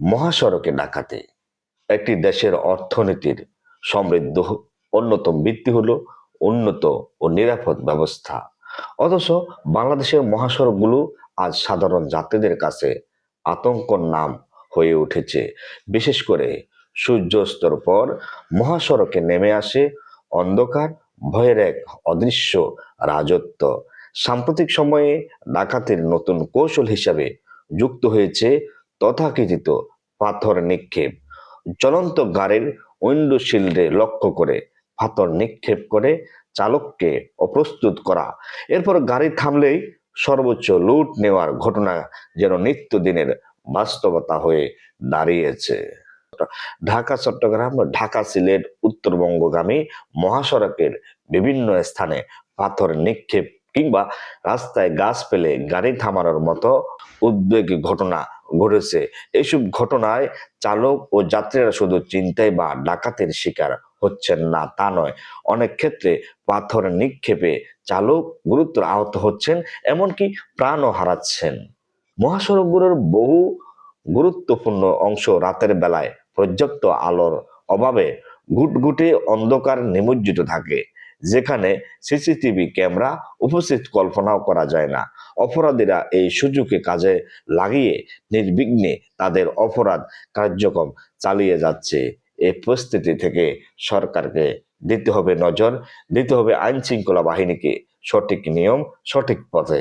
মহাসড়কে ডাকাতে। একটি দেশের অর্থনীতির সমৃদ্ধ অন্যতম ভিত্তি হলো উন্নত ও নিরাপদ ব্যবস্থা। অথচ বাংলাদেশের মহাসড়কগুলো আজ সাধারণ যাত্রীদের কাছে আতঙ্কর নাম হয়ে উঠেছে। বিশেষ করে সূর্যাস্তর পর মহাসড়কে নেমে আসে অন্ধকার, ভয়ের এক অদৃশ্য রাজত্ব। সাম্প্রতিক সময়ে ডাকাতির নতুন কৌশল হিসাবে যুক্ত হয়েছে তথাকথিত পাথর নিক্ষেপ। চলন্ত গাড়ির উইন্ডো শিল্ডে লক্ষ্য করে পাথর নিক্ষেপ করে চালককে অপ্রস্তুত করা। এরপর গাড়ি থামলেই সর্বোচ্চ লুট নেওয়ার ঘটনা যেন নিত্যদিনের বাস্তবতা হয়ে দাঁড়িয়েছে। ঢাকা, চট্টগ্রাম, ঢাকা, সিলেট, উত্তরবঙ্গগামী মহাসড়কের বিভিন্ন স্থানে পাথর নিক্ষেপ কিংবা রাস্তায় গাছ পেলে গাড়ি থামানোর মতো উদ্বেগী ঘটনা ঘটেছে। এইসব ঘটনায় চালক ও যাত্রীরা শুধু চিন্তায় বা ডাকাতের শিকার হচ্ছেন না, তা নয়। অনেক ক্ষেত্রে পাথর নিক্ষেপে চালক গুরুতর আহত হচ্ছেন, এমনকি প্রাণও হারাচ্ছেন। মহাসড়কগুলোর বহু গুরুত্বপূর্ণ অংশ রাতের বেলায় পর্যাপ্ত আলোর অভাবে ঘুটঘুটে অন্ধকার নিমজ্জিত থাকে। যেখানে সিসিটিভি ক্যামেরা উপস্থিত কল্পনাও করা যায় না। অপরাধীরা এই সুযোগকে কাজে লাগিয়ে নির্বিঘ্নে তাদের অপরাধ কার্যক্রম চালিয়ে যাচ্ছে। এই পরিস্থিতি থেকে সরকারকে দিতে হবে নজর, দিতে হবে আইন শৃঙ্খলা বাহিনীকে সঠিক নিয়ম, সঠিক পথে।